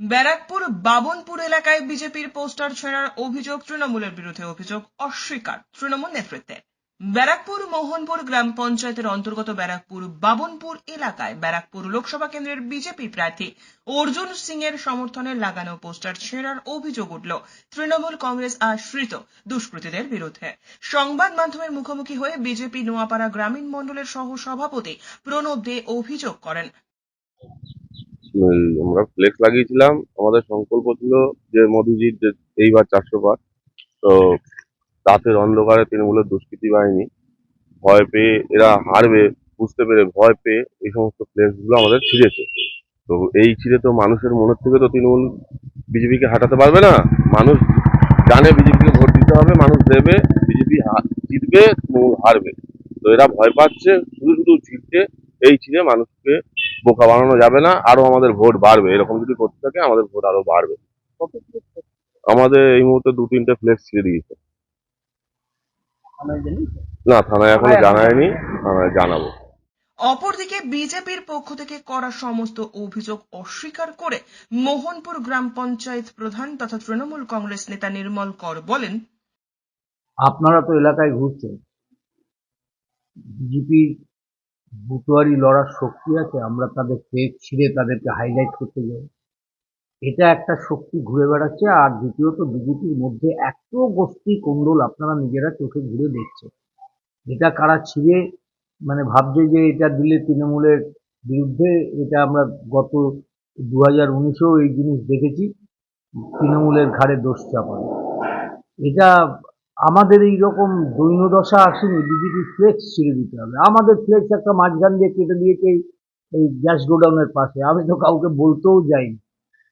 ব্যারাকপুর বাবনপুর এলাকায় বিজেপির পোস্টার ছেঁড়ার অভিযোগ তৃণমূলের বিরুদ্ধে অভিযোগ অস্বীকার তৃণমূল নেতৃত্বে। ব্যারাকপুর মোহনপুর গ্রাম পঞ্চায়েতের অন্তর্গত ব্যারাকপুর বাবনপুর এলাকায় ব্যারাকপুর লোকসভা কেন্দ্রের বিজেপি প্রার্থী অর্জুন সিং এর সমর্থনে লাগানো পোস্টার ছেঁড়ার অভিযোগ উঠল তৃণমূল কংগ্রেস আশ্রিত দুষ্কৃতীদের বিরুদ্ধে। সংবাদ মাধ্যমের মুখোমুখি হয়ে বিজেপি নোয়াপাড়া গ্রামীণ মণ্ডলের সহ সভাপতি প্রণব দে অভিযোগ করেন। আমরা ফ্লেক্স লাগিয়েছিলাম। আমাদের সংকল্প ছিল যে মোদিজির যে এইবার চারশো পার তো রাতের অন্ধকারে তৃণমূলের দুষ্কৃতি বাহিনী ভয় পেয়ে, এরা হারবে, বুঝতে পেরে ভয় পেয়ে এই সমস্ত ফ্লেক্সগুলো আমাদের ছিঁড়েছে। তো এই ছিঁড়ে তো মানুষের মনের থেকে তো তৃণমূল বিজেপিকে হাঁটাতে পারবে না। মানুষ জানে বিজেপিকে ভোট দিতে হবে, মানুষ দেবে, বিজেপি জিতবে, তৃণমূল হারবে। তো এরা ভয় পাচ্ছে, শুধু শুধু ছিঁড়ছে এই ছিঁড়ে মানুষকে বোকা বানানো যাবে না আরও আমাদের ভোট বাড়বে। এরকম যদি করতে থাকে আমাদের ভোট আরও বাড়বে। আমাদের এই মুহূর্তে দু তিনটে ফ্লেক্স ছিঁড়ে দিয়েছে। না থানায় এখনও জানায়নি থানায় জানাব। অপরদিকে বিজেপির পক্ষ থেকে করা সমস্ত অভিযোগ অস্বীকার করে মোহনপুর গ্রাম পঞ্চায়েত প্রধান তথা তৃণমূল কংগ্রেস নেতা নির্মল কর বলেন আপনারা তো এলাকায় ঘুরছেন। বিজেপির বুটোয়ারি লড়ার শক্তি আছে, আমরা তাদের পেট ছিঁড়ে তাদেরকে হাইলাইট করতে যাই। এটা একটা শক্তি ঘুরে বেড়াচ্ছে, আর দ্বিতীয়ত বিজেপির মধ্যে এত গোষ্ঠী কোন্দল আপনারা নিজেরা চোখে ঘুরে দেখছেন। এটা কারা ছিঁড়ে মানে ভাবছে যে এটা দিলে তৃণমূলের বিরুদ্ধে, এটা আমরা গত দু হাজার উনিশেও এই জিনিস দেখেছি, তৃণমূলের ঘাড়ে দোষ চাপানো। এটা আমাদের এই রকম দৈন্যদশা আসেনি বিজেপি ফ্লেক্স ছেড়ে দিতে হবে। আমাদের ফ্লেক্স একটা মাঝখান দিয়ে কেটে দিয়েছে এই- গ্যাস গোডাউনের পাশে। আমি তো কাউকে বলতেও যাইনি।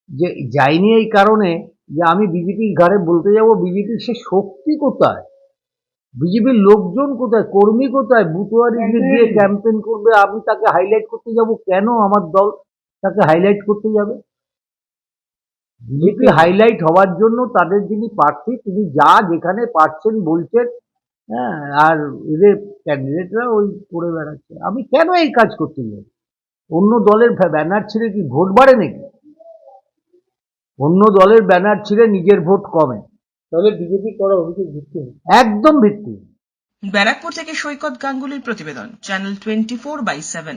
যে যাইনি এই কারণে যে আমি বিজেপির ঘাড়ে বলতে যাব বিজেপির সে শক্তি কোথায়? বিজেপির লোকজন কোথায়? কর্মী কোথায়? বুতুয়ারি দিয়ে ক্যাম্পেইন করবে আমি তাকে হাইলাইট করতে যাব কেন? আমার দল তাকে হাইলাইট করতে যাবে? বিজেপি হাইলাইট হওয়ার জন্য তাদের যিনি প্রার্থী তিনি যা যেখানে পারছেন বলছেন হ্যাঁ আর এদের ক্যান্ডিডেটরা ওই করে বেড়াচ্ছে। আমি কেন এই কাজ করতে যাই? অন্য দলের ব্যানার ছিঁড়ে কি ভোট বাড়ে নাকি? অন্য দলের ব্যানার ছিঁড়ে নিজের ভোট কমে। তাহলে বিজেপি করা অভিযোগ ভিত্তিহীন। একদম ভিত্তি ব্যারাকপুর থেকে সৈকত গাঙ্গুলির প্রতিবেদন channel twenty four by seven